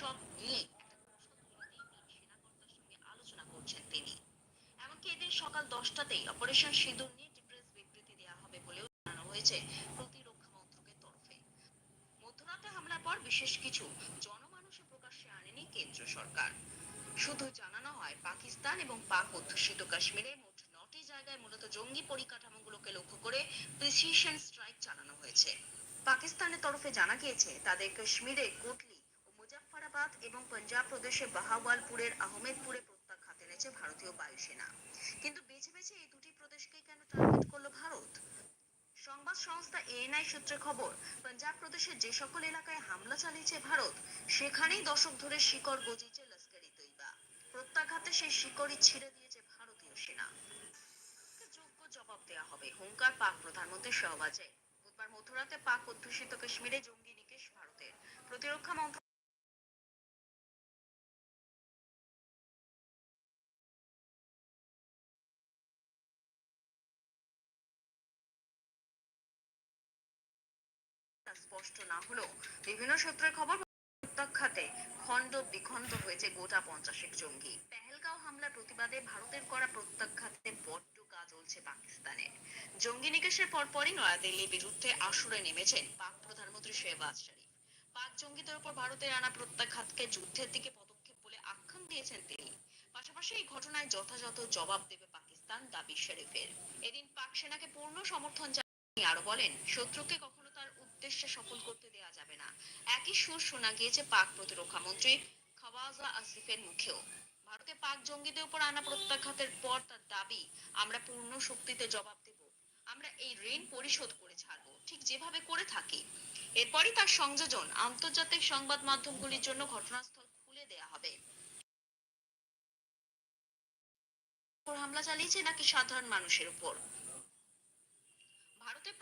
সব আলোচনা করছেন তিনি। এমনকি এদিন সকাল দশটাতেই অপারেশন সিঁদুর নিয়ে ডিপ্রেস বিবৃতি দেওয়া হবে বলেও জানানো হয়েছে প্রতিরক্ষা মন্ত্রকের তরফে। মধ্যরাতে হামলার পর বিশেষ কিছু জনমানুষে প্রকাশ্যে আনেনি কেন্দ্র সরকার। শুধু জানানো হয়, পাকিস্তান এবং পাক অধ্যুষিত কাশ্মীরে মোট নটি জায়গায় মূলত জঙ্গি পরিকাঠামোগুলোকে লক্ষ্য করে প্রিসিশন স্ট্রাইক চালানো হয়েছে। পাকিস্তানের তরফে জানা গিয়েছে, তাদের কাশ্মীরে কোটলি মুজাফফরাবাদ এবং পাঞ্জাব প্রদেশের বাহাওয়ালপুরের আহমেদপুরে প্রত্যাঘাত এনেছে ভারতীয় বায়ুসেনা। কিন্তু বেছে বেছে এই দুটি প্রদেশকে কেন টার্গেট করল ভারত? সংবাদ সংস্থা এএনআই সূত্রে খবর, পাঞ্জাব প্রদেশের যে সকল এলাকায় হামলা চালিয়েছে ভারত, সেখানেই দশক ধরে শিকড় গজিয়েছে লস্করি তৈবা। প্রত্যাঘাতে সেই শিকড়ই ছিঁড়ে দিয়েছে ভারতীয় সেনা। যোগ্য জবাব দেওয়া হবে? হুঙ্কার পাক প্রধানমন্ত্রী শাহবাজে। বুধবার মধ্যরাতে পাক অধ্যুষিত কাশ্মীরে জঙ্গি নিকেশ ভারতের প্রতিরক্ষা মন্ত্রক স্পষ্ট না হলেও বিভিন্ন সূত্রের খবর প্রত্যাখ্যাতে খণ্ড বিখণ্ড হয়েছে গোটা পঞ্চাশেক জঙ্গি। পেহেলগাঁও হামলার প্রতিবাদে ভারতের করা প্রত্যাখ্যাতে বড্ড গা জ্বলছে পাকিস্তানের। জঙ্গি নিকেশের পরপরই নয়াদিল্লির বিরুদ্ধে আসরে নেমেছেন পাক প্রধানমন্ত্রী শেহবাজ পাক জঙ্গিদের উপর ভারতের আনা যুদ্ধের দিকে পদক্ষেপ বলে আখ্যান দিয়েছেন তিনি। পাশাপাশি এই ঘটনায় যথাযথ জবাব দেবে পাকিস্তান দাবি শরীফের। এদিন পাক সেনাকে পূর্ণ সমর্থন জানিয়ে আরও বলেন, শত্রুকে কখনো উদ্দেশ্যে সফল করতে দেয়া যাবে না। একই সুর শোনা গিয়েছে পাক প্রতিরক্ষা মন্ত্রী খাওয়াজা আসিফের মুখেও। ভারতে পাক জঙ্গিদের উপর আনা প্রত্যাঘাতের পর তার দাবি, আমরা পূর্ণ শক্তিতে জবাব দেব। আমরা এই ঋণ পরিশোধ করে ছাড়বো। ঠিক যেভাবে করে থাকি। এরপরই তার সংযোজন আন্তর্জাতিক সংবাদ মাধ্যমগুলির জন্য ঘটনাস্থল খুলে দেয়া হবে। হামলা চালিয়েছে নাকি সাধারণ মানুষের উপর?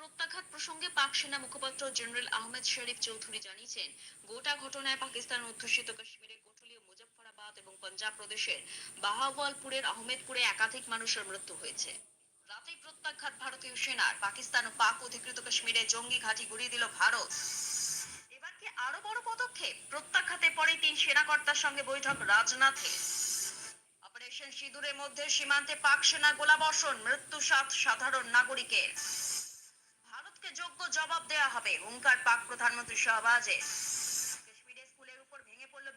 প্রত্যাঘাত প্রসঙ্গে পাক সেনা মুখপাত্র জেনারেল আহমেদ শরীফ চৌধুরী জানিয়েছেন, গোটা ঘটনায় পাকিস্তান অধ্যুষিত কাশ্মীরের কোটলি ও মুজফফরাবাদ এবং পাঞ্জাব প্রদেশের বাহাওয়ালপুরের আহমেদপুরে একাধিক মানুষের মৃত্যু হয়েছে। রাতেই প্রত্যাঘাত ভারতীয় সেনার, পাকিস্তান ও পাক অধিকৃত কাশ্মীরে জঙ্গি ঘাঁটি গুড়িয়ে দিল ভারত। এবার কি আরও বড় পদক্ষেপ? প্রত্যাঘাতের পরেই তিন সেনাকর্তার সঙ্গে বৈঠক রাজনাথের অপারেশন সিঁদুরের মধ্যে সীমান্তে পাক সেনা গোলাবর্ষণ মৃত্যু সাত সাধারণ নাগরিকের। ভারতকে যোগ্য জবাব দেয়া হবে। হুঙ্কার পাক প্রধানমন্ত্রী শাহবাজে কাশ্মীরের স্কুলের উপর ভেঙে পড়ল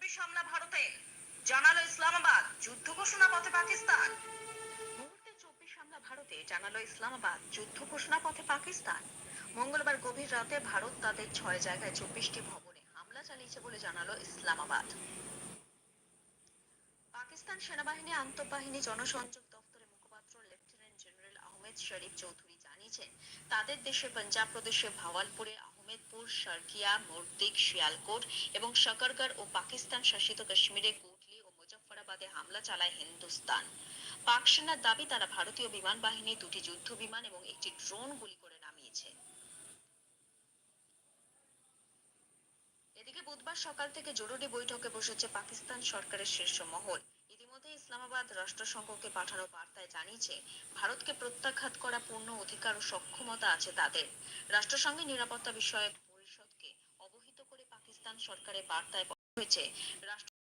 হামলা ভারতে। জানালো ইসলামাবাদ। যুদ্ধ ঘোষণা পথে পাকিস্তান। ভারতে। জানালো ইসলামাবাদ। যুদ্ধ ঘোষণা পথে পাকিস্তান। মঙ্গলবার গভীর রাতে ভারত তাদের ছয় জায়গায় চব্বিশটি ভবনে হামলা চালিয়েছে বলে জানালো ইসলামাবাদ। পাকিস্তান সেনাবাহিনী আন্তঃবাহিনী জনসংযোগ দপ্তরের মুখপাত্র লেফটেন্যান্ট জেনারেল আহমেদ শরীফ চৌধুরী জানিয়েছেন, তাদের দেশে পাঞ্জাব প্রদেশে ভাওয়ালপুরে আহমেদপুর সার্কিয়া মর্দিক শিয়ালকোট এবং সকরগড় ও পাকিস্তান শাসিত কাশ্মীরে কোটলি ও মুজফরাবাদে হামলা চালায় হিন্দুস্তান। পাক সেনার দাবি, তারা ভারতীয় বিমান বাহিনী দুটি যুদ্ধ বিমান এবং একটি ড্রোন গুলি করে নামিয়েছে। এদিকে বুধবার সকাল থেকে জরুরি বৈঠকে বসেছে পাকিস্তান সরকারের শীর্ষ মহল। ইতিমধ্যে ইসলামাবাদ রাষ্ট্রসংঘকে পাঠানো বার্তায় জানিয়েছে, ভারতকে প্রত্যাঘাত করা পূর্ণ অধিকার ও সক্ষমতা আছে তাদের। রাষ্ট্রসংঘের নিরাপত্তা বিষয়ক পরিষদকে অবহিত করে পাকিস্তান সরকারের বার্তায় হয়েছে, রাষ্ট্র